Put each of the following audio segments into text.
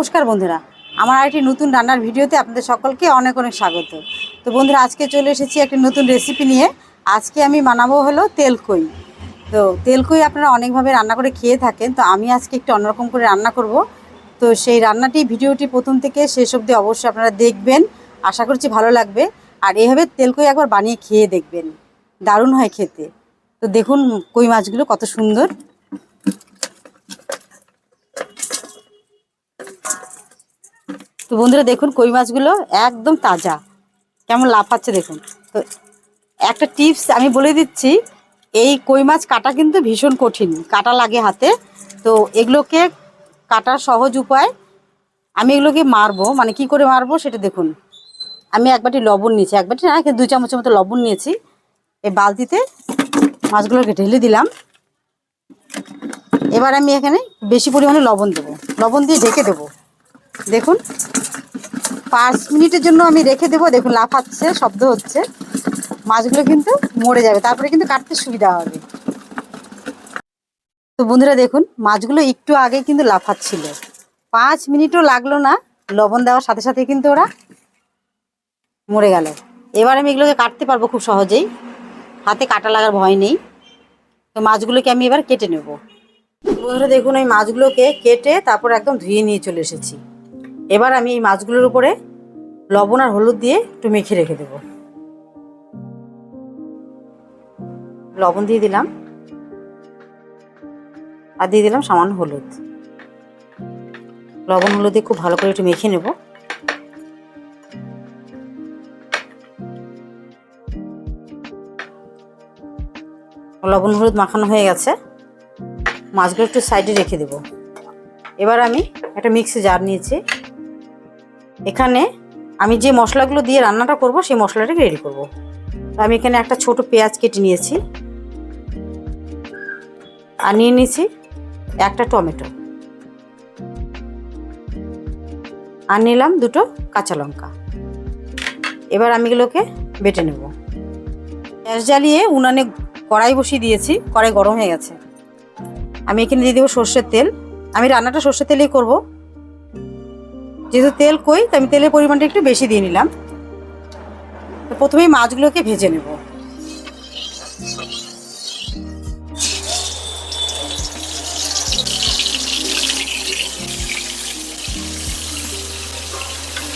নমস্কার বন্ধুরা। আমার আরেকটি নতুন রান্নার ভিডিওতে আপনাদের সকলকে অনেক অনেক স্বাগত। তো বন্ধুরা, আজকে চলে এসেছি একটি নতুন রেসিপি নিয়ে। আজকে আমি বানাবো হলো তেলকই। তো তেলকই আপনারা অনেকভাবে রান্না করে খেয়ে থাকেন, তো আমি আজকে একটু অন্যরকম করে রান্না করব। তো সেই রান্নাটি, ভিডিওটি প্রথম থেকে শেষ অবধি অবশ্যই আপনারা দেখবেন। আশা করছি ভালো লাগবে। আর এভাবে তেলকই একবার বানিয়ে খেয়ে দেখবেন। দারুণ হয় খেতে। তো দেখুন কই মাছগুলো কত সুন্দর। তো বন্ধুরা দেখুন কই মাছগুলো একদম তাজা। কেমন লাফাচ্ছে দেখুন। তো একটা টিপস আমি বলে দিচ্ছি, এই কই মাছ কাটা কিন্তু ভীষণ কঠিন, কাটা লাগে হাতে। তো এগুলোকে কাটার সহজ উপায়, আমি এগুলোকে মারবো। মানে কি করে মারবো সেটা দেখুন। আমি এক বাটি লবণ নিয়েছি, এক বাটি না দুই চামচের মতো লবণ নিয়েছি। এই বালতিতে মাছগুলোকে ঢেলে দিলাম। এবার আমি এখানে বেশি পরিমাণে লবণ দেবো। লবণ দিয়ে ঢেকে দেবো। দেখুন। পাঁচ মিনিটের জন্য আমি রেখে দেবো। দেখুন লাফাচ্ছে শব্দ হচ্ছে। মাছগুলো কিন্তু মরে যাবে। তারপরে কিন্তু কাটতে সুবিধা হবে। তো বন্ধুরা, দেখুন, মাছগুলো একটু আগে কিন্তু লাফাচ্ছিল পাঁচ মিনিটও লাগল না। লবণ দেওয়ার সাথে সাথে কিন্তু ওরা মরে গেল। এবার আমি এগুলোকে কাটতে পারব খুব সহজেই। হাতে কাটা লাগার ভয় নেই। তো মাছগুলোকে আমি এবার কেটে নেব। বন্ধুরা, দেখুন এই মাছগুলোকে কেটে তারপর একদম ধুয়ে নিয়ে চলে এসেছি। এবার আমি এই মাছগুলোর উপরে লবণ আর হলুদ দিয়ে একটু মেখে রেখে দেব। লবণ দিয়ে দিলাম। আর দিয়ে দিলাম সামান্য হলুদ। লবণ হলুদ দিয়ে খুব ভালো করে একটু মেখে নেব। লবণ হলুদ মাখানো হয়ে গেছে। মাছগুলো একটু সাইডে রেখে দেব। এবার আমি একটা মিক্সি জার নিয়েছি। এখানে আমি যে মশলাগুলো দিয়ে রান্নাটা করব, সেই মশলাটাকে রেডি করব। তো আমি এখানে একটা ছোট পেঁয়াজ কেটে নিয়েছি। আর নিয়ে নিয়েছি একটা টমেটো। আর নিলাম দুটো কাঁচা লঙ্কা। এবার আমি এগুলোকে বেটে নেব। গ্যাস জ্বালিয়ে উনানে কড়াই বসিয়ে দিয়েছি, কড়াই গরম হয়ে গেছে। আমি এখানে দিয়ে দেবো সর্ষের তেল। আমি রান্নাটা সর্ষের তেলেই করব। যেহেতু তেল কই, তো আমি তেলের পরিমাণটা একটু বেশি দিয়ে নিলাম। প্রথমেই মাছগুলোকে ভেজে নেব।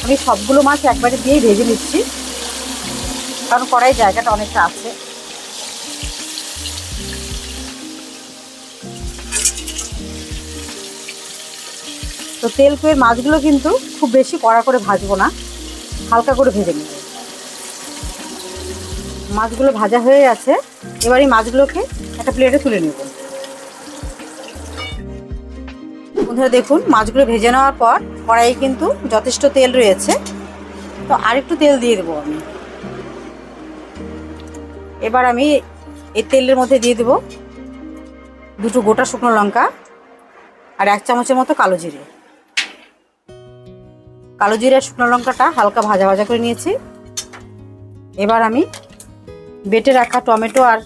আমি সবগুলো মাছ একবারে দিয়েই ভেজে নিচ্ছি। কারণ কড়াই জায়গাটা অনেকটা আছে। তো তেল কুয়ের মাছগুলো কিন্তু খুব বেশি কড়া করে ভাজবো না, হালকা করে ভেজে নেব। মাছগুলো ভাজা হয়ে গেছে, এবার এই মাছগুলোকে একটা প্লেটে তুলে নেব। বন্ধুরা দেখুন, মাছগুলো ভেজে নেওয়ার পর কড়াইয়ে কিন্তু যথেষ্ট তেল রয়েছে। তো আরেকটু তেল দিয়ে দেবো আমি। এবার আমি এই তেলের মধ্যে দিয়ে দেবো দুটো গোটা শুকনো লঙ্কা আর এক চামচের মতো কালো জিরে। কালো জিরে শুকনো লঙ্কাটা হালকা ভাজা ভাজা করে নিয়েছি। এবার আমি বেটে রাখা টমেটো আর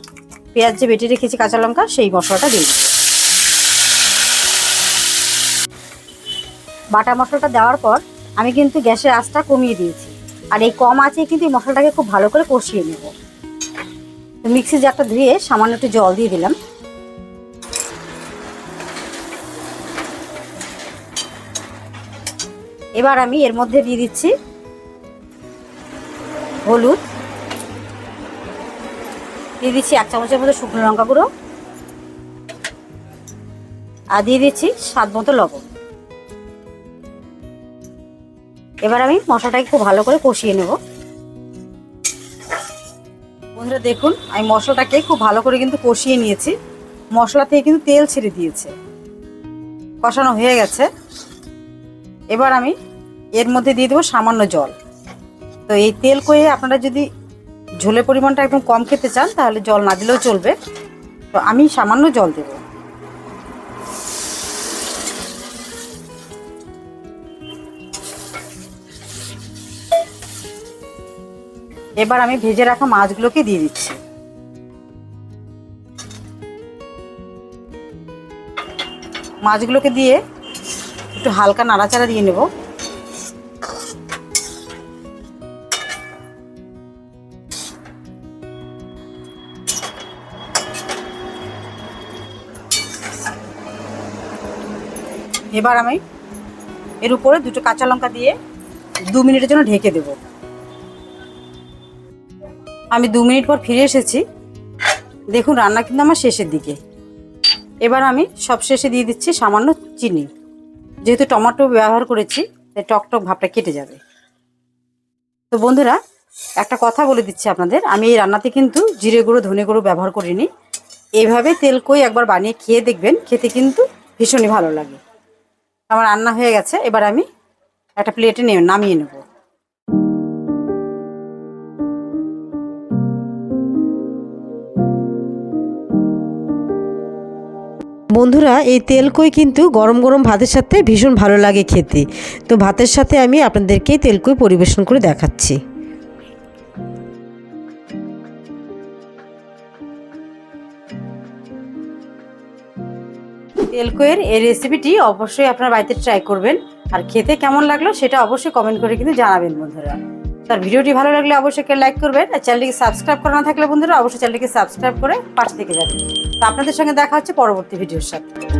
পেঁয়াজ যে বেটে রেখেছি কাঁচা লঙ্কা, সেই মশলাটা দিয়ে দেবো বাটা মশলাটা দেওয়ার পর আমি কিন্তু গ্যাসের আঁচটা কমিয়ে দিয়েছি। আর এই কম আছে কিন্তু এই মশলাটাকে খুব ভালো করে কষিয়ে নেব। তো মিক্সি জারটা ধুয়ে সামান্য একটু জল দিয়ে দিলাম। এবার আমি এর মধ্যে দিয়ে দিচ্ছি হলুদ। দিয়ে দিচ্ছি এক চামচের মতো শুকনো লঙ্কা গুঁড়ো। আর দিয়ে দিচ্ছি স্বাদ মতো লবণ। এবার আমি মশলাটাকে খুব ভালো করে কষিয়ে নেব। বন্ধুরা, দেখুন, আমি মশলাটাকে খুব ভালো করে কিন্তু কষিয়ে নিয়েছি। মশলা থেকে কিন্তু তেল ছেড়ে দিয়েছে। কষানো হয়ে গেছে। এবার আমি এর মধ্যে দিয়ে দেবো সামান্য জল। তো এই তেল কয়ে আপনারা যদি ঝোলের পরিমাণটা একদম কম খেতে চান, তাহলে জল না দিলেও চলবে। তো আমি সামান্য জল দেব। এবার আমি ভেজে রাখা মাছগুলোকে দিয়ে দিচ্ছি। মাছগুলোকে দিয়ে একটু হালকা নাড়াচাড়া দিয়ে নেব। এবার আমি এর উপরে দুটো কাঁচা লঙ্কা দিয়ে দু মিনিটের জন্য ঢেকে দেব। আমি দু মিনিট পর ফিরে এসেছি। দেখুন, রান্না কিন্তু আমার শেষের দিকে। এবার আমি সব শেষে দিয়ে দিচ্ছি সামান্য চিনি। যেহেতু টমেটো ব্যবহার করেছি, তাই টক টক ভাবটা কেটে যাবে। তো বন্ধুরা, একটা কথা বলে দিচ্ছি আপনাদের। আমি এই রান্নাতে কিন্তু জিরে গুঁড়ো, ধনে গুঁড়ো ব্যবহার করিনি। এইভাবে তেল কই একবার বানিয়ে খেয়ে দেখবেন। খেতে কিন্তু ভীষণই ভালো লাগে। আমার রান্না হয়ে গেছে, এবার আমি একটা প্লেটে নিয়ে নামিয়ে নেব। বন্ধুরা, এই তেলকই কিন্তু গরম গরম ভাতের সাথে ভীষণ ভালো লাগে খেতে। তো ভাতের সাথে আমি আপনাদেরকে তেল তেলকই পরিবেশন করে দেখাচ্ছি। তেলকইয়ের এই রেসিপিটি অবশ্যই আপনার বাড়িতে ট্রাই করবেন। আর খেতে কেমন লাগল সেটা অবশ্যই কমেন্ট করে কিন্তু জানাবেন বন্ধুরা। তার ভিডিওটি ভালো লাগলে অবশ্যই লাইক করবেন আর চ্যানেলটিকে সাবস্ক্রাইব করা না থাকলে বন্ধুরা অবশ্যই চ্যানেলটিকে সাবস্ক্রাইব করে পাশে থেকে যাবেন। তো আপনাদের সঙ্গে দেখা হচ্ছে পরবর্তী ভিডিওর সাথে।